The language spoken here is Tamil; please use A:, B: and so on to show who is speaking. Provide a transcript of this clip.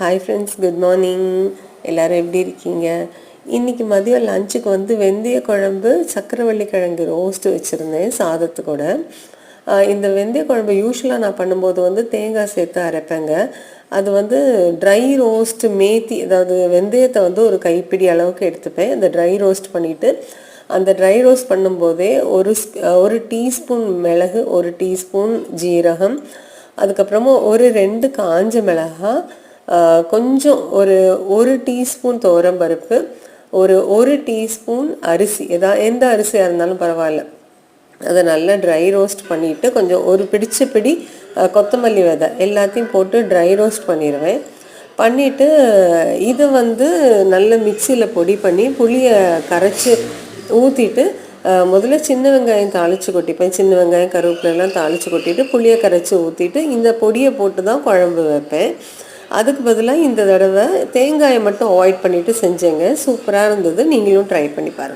A: ஹாய் ஃப்ரெண்ட்ஸ் குட் மார்னிங் எல்லோரும் எப்படி இருக்கீங்க? இன்றைக்கி மதியம் லஞ்சுக்கு வந்து வெந்தய குழம்பு சக்கரவள்ளி கிழங்கு ரோஸ்ட்டு வச்சுருந்தேன் சாதத்து கூட இந்த வெந்தய குழம்பு யூஸ்வலாக நான் பண்ணும்போது வந்து தேங்காய் சேர்த்து அரைப்பேங்க. அது வந்து ட்ரை ரோஸ்ட் மேத்தி அதாவது வெந்தயத்தை வந்து ஒரு கைப்பிடி அளவுக்கு எடுத்துப்பேன். அந்த ட்ரை ரோஸ்ட் பண்ணிவிட்டு அந்த ட்ரை ரோஸ்ட் பண்ணும்போதே ஒரு ஒரு டீஸ்பூன் மிளகு ஒரு டீஸ்பூன் ஜீரகம் அதுக்கப்புறமா ஒரு ரெண்டு காஞ்ச மிளகாய் கொஞ்சம் ஒரு ஒரு டீஸ்பூன் பருப்பு ஒரு ஒரு டீஸ்பூன் அரிசி. எதா எந்த அரிசியாக இருந்தாலும் பரவாயில்ல. அதை நல்லா ட்ரை ரோஸ்ட் பண்ணிவிட்டு கொஞ்சம் ஒரு பிடிச்ச பிடி கொத்தமல்லி விதை எல்லாத்தையும் போட்டு ட்ரை ரோஸ்ட் பண்ணிடுவேன் பண்ணிவிட்டு இதை வந்து நல்ல மிக்சியில் பொடி பண்ணி புளியை கரைச்சி ஊற்றிட்டு முதல்ல சின்ன வெங்காயம் தாளித்து கொட்டிப்பேன். சின்ன வெங்காயம் கருவேப்பிலெல்லாம் தாளித்து கொட்டிட்டு புளியை கரைச்சி ஊற்றிட்டு இந்த பொடியை போட்டு தான் குழம்பு வைப்பேன். அதுக்கு பதிலாக இந்த தடவை தேங்காயை மட்டும் அவாய்ட் பண்ணிவிட்டு செஞ்சேங்க. சூப்பராக இருந்தது. நீங்களும் ட்ரை பண்ணி பாருங்கள்